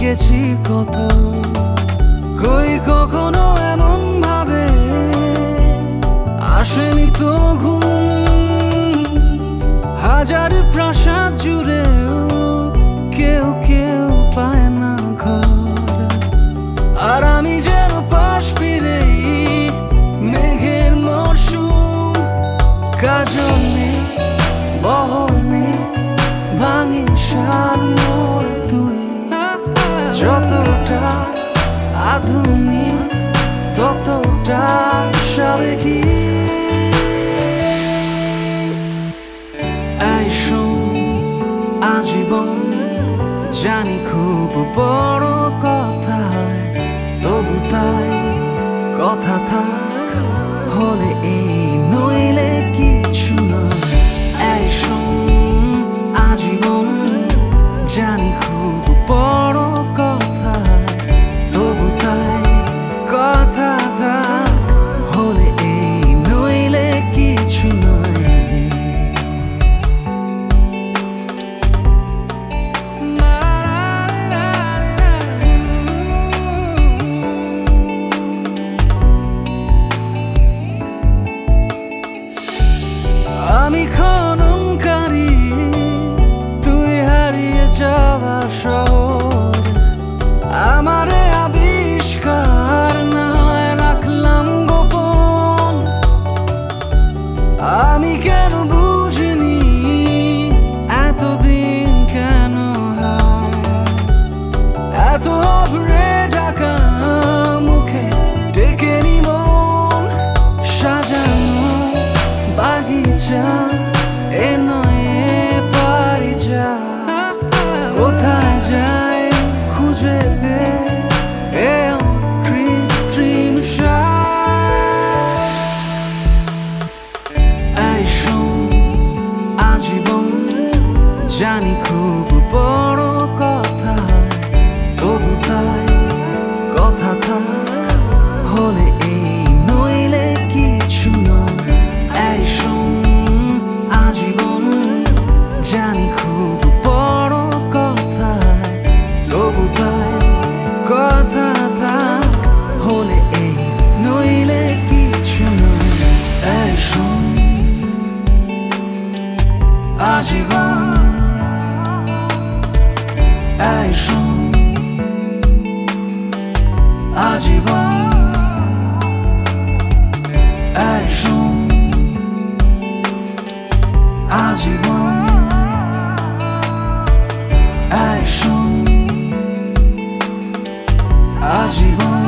গেছি কত? কই কখনো এমন ভাবে? আসেনি তো ঘুম। হাজার প্রাসাদ জুড়ে কেউ কেউ পায় না আর আমি যেন মেঘের কাজল নেই, বহর নেই, ভাঙি সার আধুনিক ততটা সাবেকি আজীবন জানি খুব বড় কথা তবু তাই কথা থাক, হলে এই নইলে কিছু নয়। এই আজীবন জানি খুব বড় শহর আমারে আবিষ্কার রাখলাম আমি কেন জানি খুব বড় কথা, তবু তাই কথা থাক হলে এই নইলে কিছু আজীবন জানি খুব বড় কথা, তবু তাই কথা থাক হলে এই নইলে কিছু নয় আজীবন 希望。